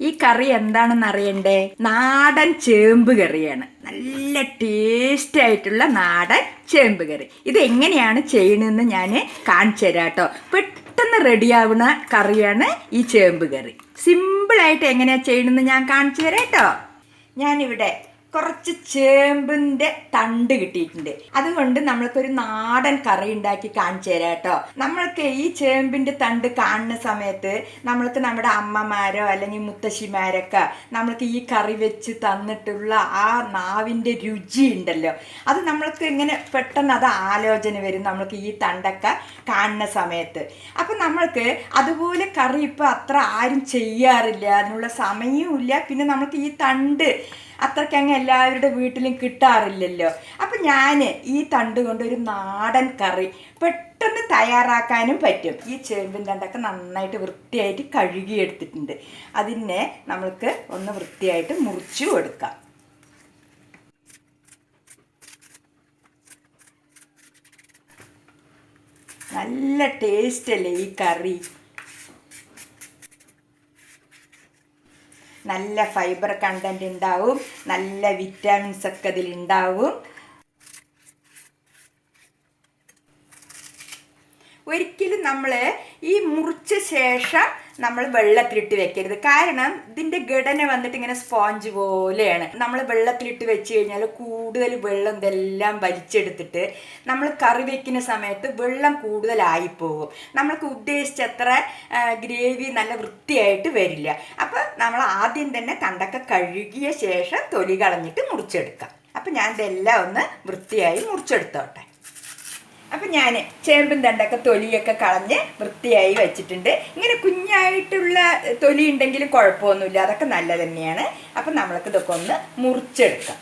ഈ കറി എന്താണെന്ന് അറിയണ്ടേ? നാടൻ ചേമ്പ് കറിയാണ്. നല്ല ടേസ്റ്റ് ആയിട്ടുള്ള നാടൻ ചേമ്പ് കറി. ഇത് എങ്ങനെയാണ് ചെയ്യണമെന്ന് ഞാൻ കാണിച്ചു തരാം കേട്ടോ. പെട്ടെന്ന് റെഡിയാവുന്ന കറിയാണ് ഈ ചേമ്പ് കറി. സിമ്പിളായിട്ട് എങ്ങനെയാണ് ചെയ്യണമെന്ന് ഞാൻ കാണിച്ചു തരാം കേട്ടോ. ഞാനിവിടെ കുറച്ച് ചേമ്പിന്റെ തണ്ട് കിട്ടിയിട്ടുണ്ട്. അതുകൊണ്ട് നമ്മൾക്കൊരു നാടൻ കറി ഉണ്ടാക്കി കാണിച്ചു തരാം കേട്ടോ. നമ്മൾക്ക് ഈ ചേമ്പിന്റെ തണ്ട് കാണുന്ന സമയത്ത് നമ്മൾക്ക് നമ്മുടെ അമ്മമാരോ അല്ലെങ്കിൽ മുത്തശ്ശിമാരൊക്കെ നമ്മൾക്ക് ഈ കറി വെച്ച് തന്നിട്ടുള്ള ആ നാവിന്റെ രുചി ഉണ്ടല്ലോ. അത് നമ്മൾക്ക് ഇങ്ങനെ പെട്ടെന്ന് അത് ആലോചന വരും നമ്മൾക്ക് ഈ തണ്ടൊക്കെ കാണുന്ന സമയത്ത്. അപ്പം നമ്മൾക്ക് അതുപോലെ കറി ഇപ്പോൾ അത്ര ആരും ചെയ്യാറില്ല അതിനുള്ള സമയവും ഇല്ല. പിന്നെ നമ്മൾക്ക് ഈ തണ്ട് അത്രയ്ക്ക് അങ്ങ് എല്ലാവരുടെ വീട്ടിലും കിട്ടാറില്ലല്ലോ. അപ്പം ഞാൻ ഈ തണ്ട് കൊണ്ട് ഒരു നാടൻ കറി പെട്ടെന്ന് തയ്യാറാക്കാനും പറ്റും. ഈ ചേമ്പിൻ തണ്ടൊക്കെ നന്നായിട്ട് വൃത്തിയായിട്ട് കഴുകിയെടുത്തിട്ടുണ്ട്. അതിനെ നമ്മൾക്ക് ഒന്ന് വൃത്തിയായിട്ട് മുറിച്ചു കൊടുക്കാം. നല്ല ടേസ്റ്റ് അല്ലേ ഈ കറി? നല്ല ഫൈബർ കണ്ടന്റ് ഉണ്ടാവും നല്ല വിറ്റാമിൻസ് ഒക്കെ ഇതിലുണ്ടാവും ഒരിക്കലും നമ്മൾ ഈ മുറിച്ച ശേഷം നമ്മൾ വെള്ളത്തിലിട്ട് വെക്കരുത്. കാരണം ഇതിന്റെ ഘടന വന്നിട്ട് ഇങ്ങനെ സ്പോഞ്ച് പോലെയാണ്. നമ്മൾ വെള്ളത്തിലിട്ട് വെച്ച് കഴിഞ്ഞാൽ കൂടുതൽ വെള്ളം ഇതെല്ലാം വലിച്ചെടുത്തിട്ട് നമ്മൾ കറി വെക്കുന്ന സമയത്ത് വെള്ളം കൂടുതലായി പോകും. നമ്മൾക്ക് ഉദ്ദേശിച്ചത്ര ഗ്രേവി നല്ല വൃത്തിയായിട്ട് വരില്ല. അപ്പോൾ നമ്മൾ ആദ്യം തന്നെ തണ്ടൊക്കെ കഴുകിയ ശേഷം തൊലി കളഞ്ഞിട്ട് മുറിച്ചെടുക്കാം. അപ്പം ഞാൻ ഇതെല്ലാം ഒന്ന് വൃത്തിയായി മുറിച്ചെടുത്തോട്ടെ. അപ്പം ഞാൻ ചേമ്പും തണ്ടൊക്കെ തൊലിയൊക്കെ കളഞ്ഞ് വൃത്തിയായി വെച്ചിട്ടുണ്ട്. ഇങ്ങനെ കുഞ്ഞായിട്ടുള്ള തൊലി ഉണ്ടെങ്കിലും കുഴപ്പമൊന്നുമില്ല. അതൊക്കെ നല്ല തന്നെയാണ് അപ്പം നമ്മൾക്ക് ഇതൊക്കെ ഒന്ന് മുറിച്ചെടുക്കാം.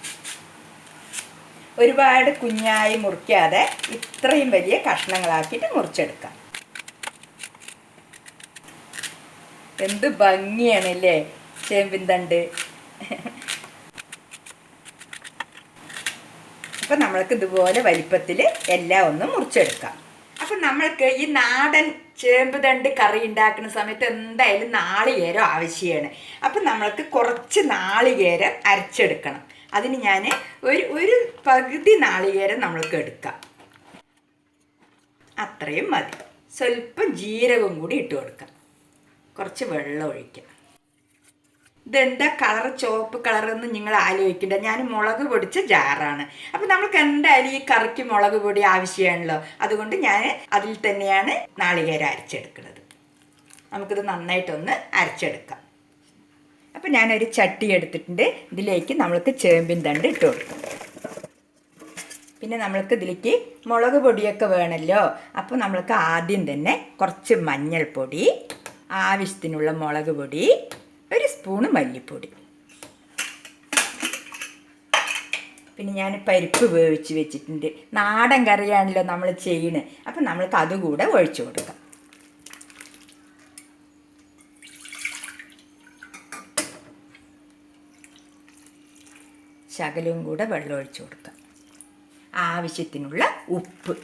ഒരുപാട് കുഞ്ഞായി മുറിക്കാതെ ഇത്രയും വലിയ കഷ്ണങ്ങളാക്കിയിട്ട് മുറിച്ചെടുക്കാം. എന്ത് ഭംഗിയാണല്ലേ ചേമ്പിൻ തണ്ട്. അപ്പം നമ്മൾക്ക് ഇതുപോലെ വലിപ്പത്തിൽ എല്ലാം ഒന്ന് മുറിച്ചെടുക്കാം. അപ്പം നമ്മൾക്ക് ഈ നാടൻ ചേമ്പ് തണ്ട് കറി ഉണ്ടാക്കുന്ന സമയത്ത് എന്തായാലും നാളികേരം ആവശ്യമാണ് അപ്പം നമ്മൾക്ക് കുറച്ച് നാളികേരം അരച്ചെടുക്കണം. അതിന് ഞാൻ ഒരു ഒരു പകുതി നാളികേരം നമ്മൾക്ക് എടുക്കാം. അത്രയും മതി. സ്വല്പം ജീരകം കൂടി ഇട്ട് കൊടുക്കാം. കുറച്ച് വെള്ളം ഒഴിക്കാം. ഇതെന്താ കളർ ചുവപ്പ് കളറെന്ന് നിങ്ങൾ ആലോചിക്കണ്ട. ഞാൻ മുളക് പൊടിച്ച ജാറാണ്. അപ്പം നമ്മൾക്ക് എന്തായാലും ഈ കറിക്ക് മുളക് പൊടി ആവശ്യമാണല്ലോ. അതുകൊണ്ട് ഞാൻ അതിൽ തന്നെയാണ് നാളികേരം അരച്ചെടുക്കുന്നത്. നമുക്കിത് നന്നായിട്ടൊന്ന് അരച്ചെടുക്കാം. അപ്പം ഞാനൊരു ചട്ടി എടുത്തിട്ടുണ്ട്. ഇതിലേക്ക് നമ്മൾക്ക് ചേമ്പിൻ തണ്ട് ഇട്ട് കൊടുക്കും. പിന്നെ നമ്മൾക്ക് ഇതിലേക്ക് മുളക് പൊടിയൊക്കെ വേണമല്ലോ അപ്പോൾ നമ്മൾക്ക് ആദ്യം തന്നെ കുറച്ച് മഞ്ഞൾപ്പൊടി ആവശ്യത്തിനുള്ള മുളക് പൊടി സ്പൂണ് മല്ലിപ്പൊടി. പിന്നെ ഞാൻ പരിപ്പ് വേവിച്ച് വെച്ചിട്ടുണ്ട്. നാടൻ കറിയാണല്ലോ നമ്മൾ ചെയ്യണേ. അപ്പം നമ്മൾക്ക് അതുകൂടെ ഒഴിച്ചു കൊടുക്കാം. ശകലവും കൂടെ വെള്ളം ഒഴിച്ചു കൊടുക്കാം. ആവശ്യത്തിനുള്ള ഉപ്പ്.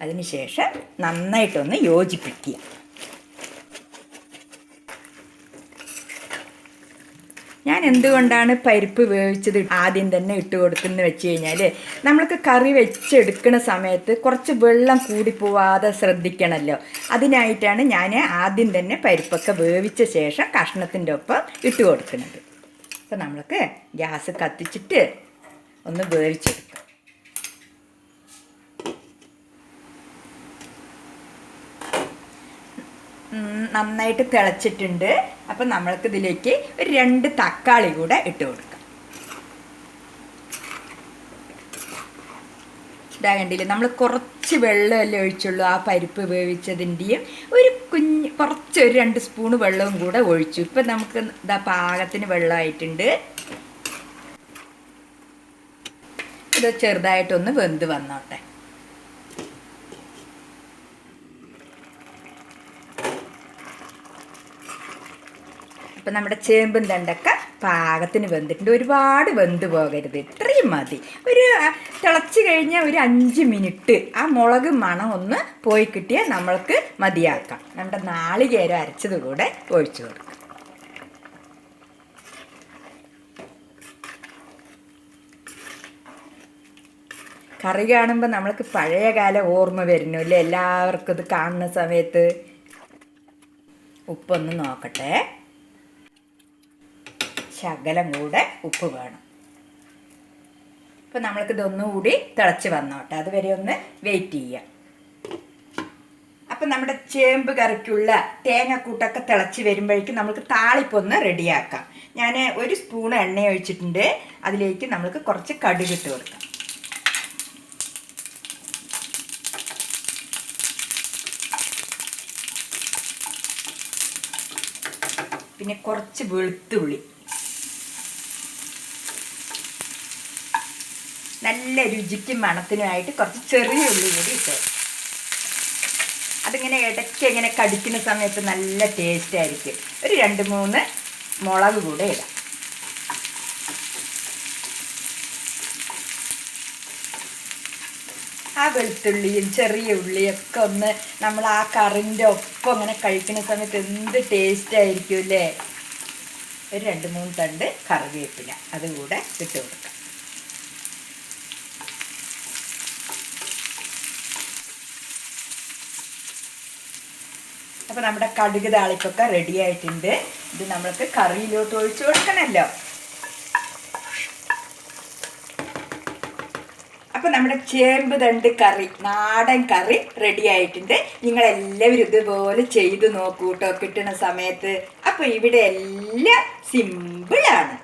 അതിനുശേഷം നന്നായിട്ടൊന്ന് യോജിപ്പിക്കുക. ഞാൻ എന്തുകൊണ്ടാണ് പരിപ്പ് വേവിച്ചത് ആദ്യം തന്നെ ഇട്ട് കൊടുക്കുന്നത് വെച്ച് കഴിഞ്ഞാൽ നമ്മൾക്ക് കറി വെച്ചെടുക്കുന്ന സമയത്ത് കുറച്ച് വെള്ളം കൂടി പോവാതെ ശ്രദ്ധിക്കണമല്ലോ അതിനായിട്ടാണ് ഞാൻ ആദ്യം തന്നെ പരിപ്പൊക്കെ വേവിച്ച ശേഷം കഷ്ണത്തിന്റെ ഒപ്പം ഇട്ട് കൊടുക്കുന്നത്. അപ്പോൾ നമ്മൾക്ക് ഗ്യാസ് കത്തിച്ചിട്ട് ഒന്ന് വേവിച്ചെടുക്കാം. നന്നായിട്ട് തിളച്ചിട്ടുണ്ട്. അപ്പം നമ്മൾക്ക് ഇതിലേക്ക് ഒരു രണ്ട് തക്കാളി കൂടെ ഇട്ട് കൊടുക്കാം. ഇതാ കണ്ടില്ലേ നമ്മൾ കുറച്ച് വെള്ളമല്ലേ ഒഴിച്ചുള്ളൂ. ആ പരിപ്പ് വേവിച്ചതിന്റെയും ഒരു കുഞ്ഞ് കുറച്ച് ഒരു രണ്ട് സ്പൂൺ വെള്ളവും കൂടെ ഒഴിച്ചു. ഇപ്പം നമുക്ക് ഇതാ പാകത്തിന് വെള്ളമായിട്ടുണ്ട്. ഇത് ചെറുതായിട്ടൊന്ന് വെന്ത് വന്നോട്ടെ. അപ്പം നമ്മുടെ ചേമ്പും തണ്ടൊക്കെ പാകത്തിന് വെന്തിട്ടുണ്ട്. ഒരുപാട് വെന്ത് പോകരുത്. ഇത്രയും മതി. ഒരു തിളച്ച് കഴിഞ്ഞാൽ ഒരു അഞ്ച് മിനിറ്റ് ആ മുളക് മണം ഒന്ന് പോയി കിട്ടിയാൽ നമ്മൾക്ക് മതിയാക്കാം. നമ്മുടെ നാളികേരം അരച്ചത് കൂടെ ഒഴിച്ചു കൊടുക്കാം. കറി കാണുമ്പോൾ നമ്മൾക്ക് പഴയകാല ഓർമ്മ വരുന്നു അല്ലേ? എല്ലാവർക്കും ഇത് കാണുന്ന സമയത്ത്. ഉപ്പൊന്ന് നോക്കട്ടെ. ശകലം കൂടെ ഉപ്പ് വേണം. അപ്പോൾ നമ്മൾക്ക് ഇതൊന്നുകൂടി തിളച്ച് വന്നോട്ടെ. അതുവരെ ഒന്ന് വെയിറ്റ് ചെയ്യാം അപ്പം നമ്മുടെ ചേമ്പ് കറിക്കുള്ള തേങ്ങക്കൂട്ടൊക്കെ തിളച്ച് വരുമ്പോഴേക്കും നമുക്ക് താളിപ്പൊന്ന് റെഡിയാക്കാം. ഞാൻ ഒരു സ്പൂൺ എണ്ണ ഒഴിച്ചിട്ടുണ്ട്. അതിലേക്ക് നമുക്ക് കുറച്ച് കടുക് ഇട്ട് കൊടുക്കാം. പിന്നെ കുറച്ച് വെളുത്തുള്ളി. നല്ല രുചിക്കും മണത്തിനുമായിട്ട് കുറച്ച് ചെറിയ ഉള്ളി കൂടി ഇട്ട് അതിങ്ങനെ ഇടയ്ക്ക് ഇങ്ങനെ കടിക്കുന്ന സമയത്ത് നല്ല ടേസ്റ്റ് ആയിരിക്കും. ഒരു രണ്ട് മൂന്ന് മുളക് കൂടെ ഇടാം. ആ വെളുത്തുള്ളിയും ചെറിയ ഉള്ളിയൊക്കെ ഒന്ന് നമ്മൾ ആ കറിന്റെ ഒപ്പം അങ്ങനെ കഴിക്കുന്ന സമയത്ത് എന്ത് ടേസ്റ്റ് ആയിരിക്കും അല്ലേ? ഒരു രണ്ട് മൂന്ന് തണ്ട് കറിവേപ്പില അതുകൂടെ ഇട്ട് കൊടുക്കാം. അപ്പോൾ നമ്മുടെ കടുക് താളിപ്പൊക്കെ റെഡി ആയിട്ടുണ്ട്. ഇത് നമ്മൾക്ക് കറിയിലോട്ട് ഒഴിച്ചു കൊടുക്കണമല്ലോ അപ്പോൾ നമ്മുടെ ചേമ്പ് തണ്ട് കറി നാടൻ കറി റെഡി ആയിട്ടുണ്ട്. നിങ്ങളെല്ലാവരും ഇതുപോലെ ചെയ്തു നോക്കൂട്ടോ കിട്ടുന്ന സമയത്ത്. അപ്പോൾ ഇവിടെ എല്ലാം സിമ്പിളാണ്